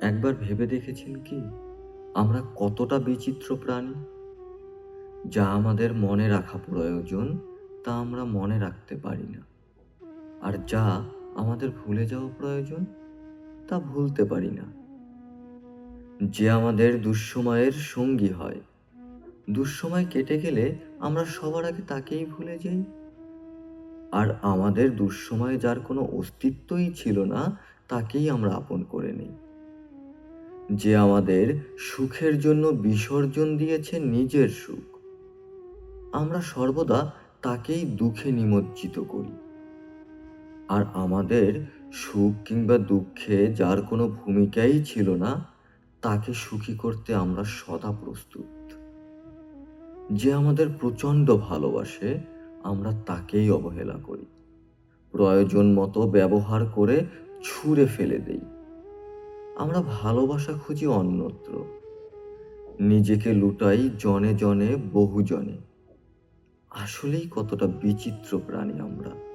একবার ভেবে দেখেছেন কি? আমরা কতটা বিচিত্র প্রাণী? যা আমাদের মনে রাখা প্রয়োজন, তা আমরা মনে রাখতে পারি না। আর যা আমাদের ভুলে যাওয়া প্রয়োজন, তা ভুলতে পারি না। যে আমাদের দুঃসময়ের সঙ্গী হয়, দুঃসময় কেটে গেলে আমরা সবার আগে তাকেই ভুলে যাই। আর আমাদের দুঃসময়ে যার কোনো অস্তিত্বই ছিল না, তাকেই আমরা আপন করে নিই। যে আমাদের সুখের জন্য বিসর্জন দিয়েছে নিজের সুখ। আমরা সর্বদা তাকেই দুঃখে নিমজ্জিত করি। আর আমাদের সুখ কিংবা দুঃখে যার কোনো ভূমিকাই ছিল না, তাকে সুখী করতে আমরা সদা প্রস্তুত। যে আমাদের প্রচণ্ড ভালোবাসে, আমরা তাকেই অবহেলা করি। প্রয়োজন মতো ব্যবহার করে ছুঁড়ে ফেলে দেই। আমরা ভালোবাসা খুঁজি অন্যত্র। নিজেকে লুটাই জনে জনে বহুজনে আসলেই কতটা বিচিত্র প্রাণী আমরা।